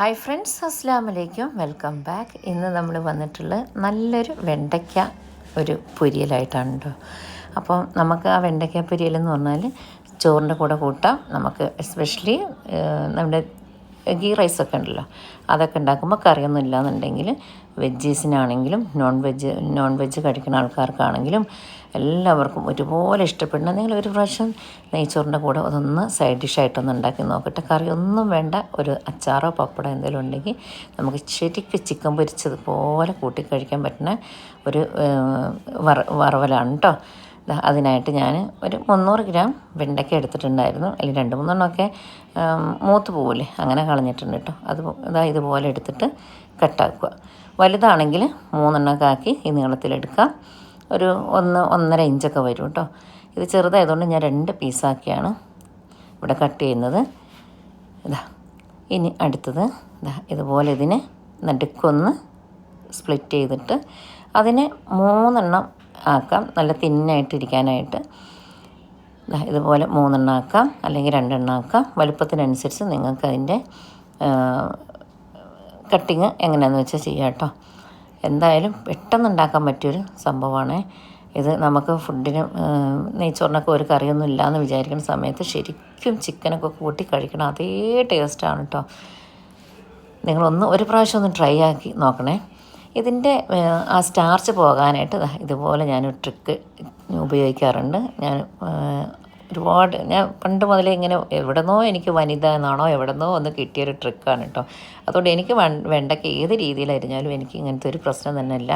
Hi friends അസ്സാം വലൈക്കും welcome back ഇന്ന് നമ്മൾ വന്നിട്ടുള്ള നല്ലൊരു വെണ്ടയ്ക്ക ഒരു പൊരിയലായിട്ടാണ് കേട്ടോ അപ്പോൾ നമുക്ക് ആ വെണ്ടയ്ക്ക പൊരിയലെന്ന് പറഞ്ഞാൽ ചോറിന്റെ കൂടെ കൂട്ടാം. നമുക്ക് എസ്പെഷ്യലി നമ്മുടെ ഗീ റൈസൊക്കെ ഉണ്ടല്ലോ അതൊക്കെ ഉണ്ടാക്കുമ്പോൾ കറിയൊന്നും ഇല്ലയെന്നുണ്ടെങ്കിൽ വെജീസിനാണെങ്കിലും നോൺ വെജ് നോൺ വെജ് കഴിക്കുന്ന ആൾക്കാർക്കാണെങ്കിലും എല്ലാവർക്കും ഒരുപോലെ ഇഷ്ടപ്പെടുന്ന നിങ്ങൾ ഒരു പ്രാവശ്യം നെയ്ച്ചോറിന്റെ കൂടെ അതൊന്ന് സൈഡ് ഡിഷായിട്ടൊന്ന് ഉണ്ടാക്കി നോക്കട്ടെ. കറി ഒന്നും വേണ്ട ഒരു അച്ചാറോ പപ്പടോ എന്തെങ്കിലും ഉണ്ടെങ്കിൽ നമുക്ക് ശരിക്കും ചിക്കൻ പൊരിച്ചതുപോലെ കൂട്ടി കഴിക്കാൻ പറ്റുന്ന ഒരു വറ വറവലാണ് കേട്ടോ അതിനായിട്ട് ഞാൻ ഒരു മുന്നൂറ് ഗ്രാം വെണ്ടയ്ക്ക എടുത്തിട്ടുണ്ടായിരുന്നു. അതിൽ രണ്ട് മൂന്നെണ്ണമൊക്കെ മൂത്ത് പോവില്ലേ അങ്ങനെ കളഞ്ഞിട്ടുണ്ട് കേട്ടോ. അത് ഇതാ ഇതുപോലെ എടുത്തിട്ട് കട്ടാക്കുക. വലുതാണെങ്കിൽ മൂന്നെണ്ണമൊക്കെ ആക്കി ഈ നീളത്തിലെടുക്കാം ഒരു ഒന്ന് ഒന്നര ഇഞ്ചൊക്കെ വരും കേട്ടോ. ഇത് ചെറുതായതുകൊണ്ട് ഞാൻ രണ്ട് പീസാക്കിയാണ് ഇവിടെ കട്ട് ചെയ്യുന്നത്. ഇതാ ഇനി അടുത്തത് ഇതാ ഇതുപോലെ ഇതിനെ നടുക്കൊന്ന് സ്പ്ലിറ്റ് ചെയ്തിട്ട് അതിനെ മൂന്നെണ്ണം ആക്കാം. നല്ല തിന്നായിട്ടിരിക്കാനായിട്ട് ഇതുപോലെ മൂന്നെണ്ണം ആക്കാം അല്ലെങ്കിൽ രണ്ടെണ്ണം ആക്കാം. വലുപ്പത്തിനനുസരിച്ച് നിങ്ങൾക്ക് അതിന്റെ കട്ടിങ് എങ്ങനെയാണെന്ന് വെച്ചാൽ ചെയ്യാം കേട്ടോ. എന്തായാലും പെട്ടെന്ന് ഉണ്ടാക്കാൻ പറ്റിയൊരു സംഭവമാണ്. ഇത് നമുക്ക് ഫുഡിന് നെയ്ച്ചോറിനൊക്കെ ഒരു കറിയൊന്നും ഇല്ലയെന്ന് വിചാരിക്കുന്ന സമയത്ത് ശരിക്കും ചിക്കനൊക്കെ കൂട്ടി കഴിക്കണം. അതേ ടേസ്റ്റാണ് കേട്ടോ. നിങ്ങളൊന്ന് ഒരു പ്രാവശ്യം ഒന്ന് ട്രൈ ആക്കി നോക്കണേ. ഇതിന്റെ ആ സ്റ്റാർച്ച് പോകാനായിട്ട് ഇതുപോലെ ഞാൻ ട്രിക്ക് ഉപയോഗിക്കാറുണ്ട്. ഞാൻ ഒരുപാട് ഞാൻ പണ്ട് മുതലേ ഇങ്ങനെ എവിടെന്നോ എനിക്ക് വനിത എന്നാണോ എവിടെന്നോ ഒന്ന് കിട്ടിയൊരു ട്രിക്കാണ് കേട്ടോ അതുകൊണ്ട് എനിക്ക് വെണ്ടയ്ക്ക് ഏത് രീതിയിലരിഞ്ഞാലും എനിക്ക് ഇങ്ങനത്തെ ഒരു പ്രശ്നം തന്നെ ഇല്ല.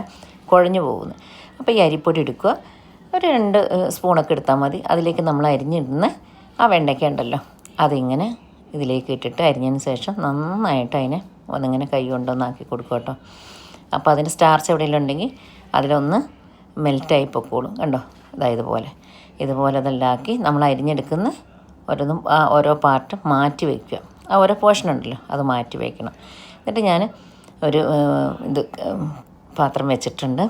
കുഴഞ്ഞു പോകുന്നു. അപ്പോൾ ഈ അരിപ്പൊടി എടുക്കുക ഒരു രണ്ട് സ്പൂണൊക്കെ എടുത്താൽ മതി. അതിലേക്ക് നമ്മൾ അരിഞ്ഞിടുന്ന ആ വെണ്ടയ്ക്ക ഉണ്ടല്ലോ അതിങ്ങനെ ഇതിലേക്ക് ഇട്ടിട്ട് അരിഞ്ഞതിന് ശേഷം നന്നായിട്ട് അതിനെ ഒന്നിങ്ങനെ കൈ കൊണ്ടൊന്നാക്കി കൊടുക്കുക കേട്ടോ അപ്പോൾ അതിന്റെ സ്റ്റാർച്ച് എവിടെയെങ്കിലും ഉണ്ടെങ്കിൽ അതിലൊന്ന് മെൽറ്റായി പൊക്കോളും. കണ്ടോ? അതായത് പോലെ ഇതുപോലെ ഇതെല്ലാക്കി നമ്മൾ അരിഞ്ഞെടുക്കുന്ന ഓരോന്നും ആ ഓരോ പാർട്ട് മാറ്റി വയ്ക്കുക. ആ ഓരോ പോർഷൻ ഉണ്ടല്ലോ അത് മാറ്റി വയ്ക്കണം. എന്നിട്ട് ഞാൻ ഒരു ഇത് പാത്രം വെച്ചിട്ടുണ്ട്.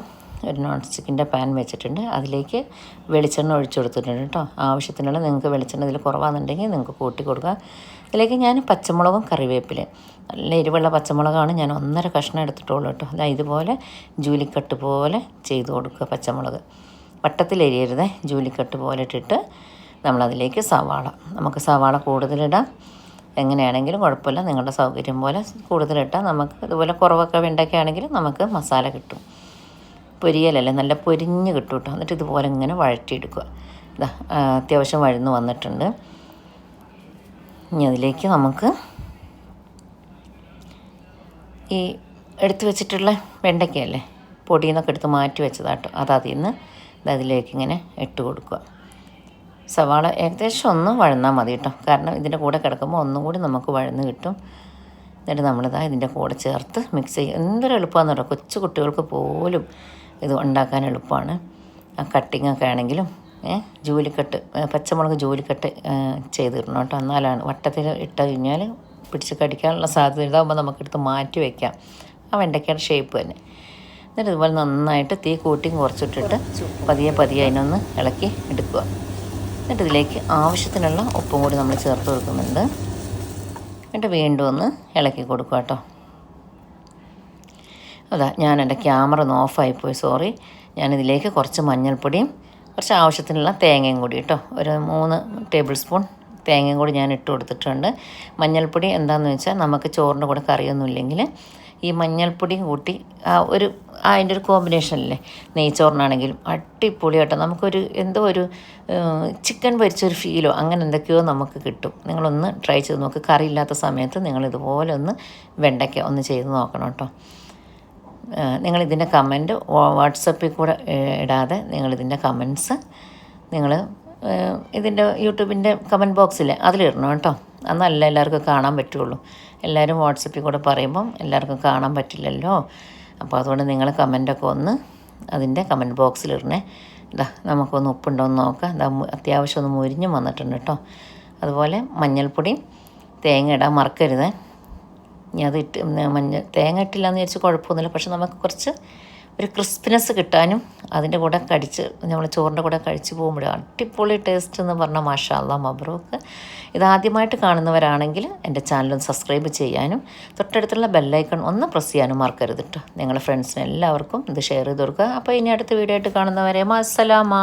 ഒരു നോൺ സ്റ്റിക്കിന്റെ പാൻ വെച്ചിട്ടുണ്ട്. അതിലേക്ക് വെളിച്ചെണ്ണ ഒഴിച്ചു കൊടുത്തിട്ടുണ്ട് കേട്ടോ. ആവശ്യത്തിനുള്ള നിങ്ങൾക്ക് വെളിച്ചെണ്ണ ഇതിൽ കുറവാണെന്നുണ്ടെങ്കിൽ നിങ്ങൾക്ക് കൂട്ടി കൊടുക്കുക. അതിലേക്ക് ഞാൻ പച്ചമുളകും കറിവേപ്പിലയും. നല്ല എരിവുള്ള പച്ചമുളകാണ്. ഞാൻ ഒന്നര കഷ്ണം എടുത്തിട്ടുള്ളൂ കേട്ടോ. അതാ ഇതുപോലെ ജൂലിക്കട്ട് പോലെ ചെയ്ത് കൊടുക്കുക പച്ചമുളക്. വട്ടത്തിൽ വട്ടത്തിലെരിയരുതേ ജൂലിക്കട്ട് പോലെ ഇട്ടിട്ട് നമ്മളതിലേക്ക് സവാള. നമുക്ക് സവാള കൂടുതലിടാം. എങ്ങനെയാണെങ്കിലും കുഴപ്പമില്ല. നിങ്ങളുടെ സൗകര്യം പോലെ കൂടുതലിട്ടാൽ നമുക്ക് ഇതുപോലെ കുറവൊക്കെ വെണ്ടയ്ക്കാണെങ്കിൽ നമുക്ക് മസാല കിട്ടും. പൊരിയലല്ലേ? നല്ല പൊരിഞ്ഞ് കിട്ടും കേട്ടോ എന്നിട്ട് ഇതുപോലെ ഇങ്ങനെ വഴറ്റിയെടുക്കുക. ഇതാ അത്യാവശ്യം വഴന്ന് വന്നിട്ടുണ്ട്. ഇനി അതിലേക്ക് നമുക്ക് ഈ എടുത്തു വെച്ചിട്ടുള്ള വെണ്ടയ്ക്കയല്ലേ? പൊടിയിൽ നിന്നൊക്കെ എടുത്ത് മാറ്റി വെച്ചതാട്ടോ. അത് അതിൽ നിന്ന് അതിലേക്ക് ഇങ്ങനെ ഇട്ട് കൊടുക്കുക. സവാള ഏകദേശം ഒന്ന് വഴന്നാൽ മതി കേട്ടോ. കാരണം ഇതിന്റെ കൂടെ കിടക്കുമ്പോൾ ഒന്നും കൂടി നമുക്ക് വഴന്ന് കിട്ടും. എന്നിട്ട് നമ്മളിതാ ഇതിന്റെ കൂടെ ചേർത്ത് മിക്സ് ചെയ്യും എന്തൊരു എളുപ്പമാണെന്ന് പറയാം കൊച്ചു കുട്ടികൾക്ക് പോലും ഇത് ഉണ്ടാക്കാൻ എളുപ്പമാണ്. കട്ടിങ്ങൊക്കെ ആണെങ്കിലും ജോലിക്കെട്ട് പച്ചമുളക് ജോലിക്കെട്ട് ചെയ്ത് തരണം കേട്ടോ. എന്നാലാണ് വട്ടത്തിൽ ഇട്ട് കഴിഞ്ഞാൽ പിടിച്ച് കടിക്കാനുള്ള സാധ്യത ഇതാകുമ്പോൾ നമുക്കെടുത്ത് മാറ്റി വയ്ക്കാം ആ വെണ്ടയ്ക്കയുടെ ഷേപ്പ് തന്നെ. എന്നിട്ട് ഇതുപോലെ നന്നായിട്ട് തീ കൂട്ടിയും കുറച്ചിട്ടിട്ട് പതിയെ പതിയെ അതിനൊന്ന് ഇളക്കി എടുക്കുക. എന്നിട്ട് ഇതിലേക്ക് ആവശ്യത്തിനുള്ള ഉപ്പും കൂടി നമ്മൾ ചേർത്ത് കൊടുക്കുന്നുണ്ട്. എന്നിട്ട് വീണ്ടും ഒന്ന് ഇളക്കി കൊടുക്കുക കേട്ടോ. അതാ ഞാൻ എന്റെ ക്യാമറ ഒന്ന് ഓഫായിപ്പോയി സോറി. ഞാനിതിലേക്ക് കുറച്ച് മഞ്ഞൾപ്പൊടിയും കുറച്ച് ആവശ്യത്തിനുള്ള തേങ്ങയും കൂടി കേട്ടോ ഒരു മൂന്ന് ടേബിൾ സ്പൂൺ തേങ്ങയും കൂടി ഞാൻ ഇട്ട് കൊടുത്തിട്ടുണ്ട്. മഞ്ഞൾപ്പൊടി എന്താണെന്ന് വെച്ചാൽ നമുക്ക് ചോറിന്റെ കൂടെ കറിയൊന്നും ഇല്ലെങ്കിൽ ഈ മഞ്ഞൾപ്പൊടി കൂട്ടി ആ ഒരു അതിന്റെ ഒരു കോമ്പിനേഷനല്ലേ നെയ്ച്ചോറിനാണെങ്കിലും അടിപൊളിയായിട്ട് നമുക്കൊരു എന്തോ ഒരു ചിക്കൻ പൊരിച്ചൊരു ഫീലോ അങ്ങനെ എന്തൊക്കെയോ നമുക്ക് കിട്ടും. നിങ്ങളൊന്ന് ട്രൈ ചെയ്ത് നോക്ക്. കറി ഇല്ലാത്ത സമയത്ത് നിങ്ങൾ ഇതുപോലെ ഒന്ന് വെണ്ടയ്ക്ക ഒന്ന് ചെയ്ത് നോക്കണം കേട്ടോ. നിങ്ങളിതിന്റെ കമന്റ് വാട്സപ്പിൽ കൂടെ ഇടാതെ നിങ്ങളിതിന്റെ കമൻസ് നിങ്ങൾ ഇതിന്റെ യൂട്യൂബിന്റെ കമന്റ് ബോക്സിൽ അതിലിടണം കേട്ടോ. അന്നല്ല എല്ലാവർക്കും കാണാൻ പറ്റുള്ളൂ. എല്ലാവരും വാട്സപ്പിൽ കൂടെ പറയുമ്പം എല്ലാവർക്കും കാണാൻ പറ്റില്ലല്ലോ. അപ്പോൾ അതുകൊണ്ട് നിങ്ങൾ കമന്റൊക്കെ ഒന്ന് അതിന്റെ കമന്റ് ബോക്സിലിടണേ ഇതാ നമുക്കൊന്ന് ഉപ്പുണ്ടോ എന്ന് നോക്കാം. ഇതാ അത്യാവശ്യം ഒന്ന് മുരിഞ്ഞും വന്നിട്ടുണ്ട് കേട്ടോ. അതുപോലെ മഞ്ഞൾപ്പൊടി തേങ്ങ ഇടാൻ മറക്കരുത്. ഇനി അത് ഇട്ട് മഞ്ഞ തേങ്ങ ഇട്ടില്ല എന്ന് വിചാരിച്ച് കുഴപ്പമൊന്നുമില്ല. പക്ഷെ നമുക്ക് കുറച്ച് ഒരു ക്രിസ്പിനെസ് കിട്ടാനും അതിന്റെ കൂടെ കടിച്ച് നമ്മൾ ചോറിന്റെ കൂടെ കഴിച്ച് പോകുമ്പോഴും അടിപൊളി ടേസ്റ്റ് എന്ന് പറഞ്ഞാൽ മാഷാല്ല മബ്രൂക്ക്. ഇതാദ്യമായിട്ട് കാണുന്നവരാണെങ്കിൽ എന്റെ ചാനൽ സബ്സ്ക്രൈബ് ചെയ്യാനും തൊട്ടടുത്തുള്ള ബെല്ലൈക്കൺ ഒന്ന് പ്രസ് ചെയ്യാനും മറക്കരുത് കേട്ടോ നിങ്ങളുടെ ഫ്രണ്ട്സിന് എല്ലാവർക്കും ഇത് ഷെയർ ചെയ്ത് കൊടുക്കുക. അപ്പോൾ ഇനി അടുത്ത വീഡിയോ ആയിട്ട് കാണുന്നവരെ മാസലാമാ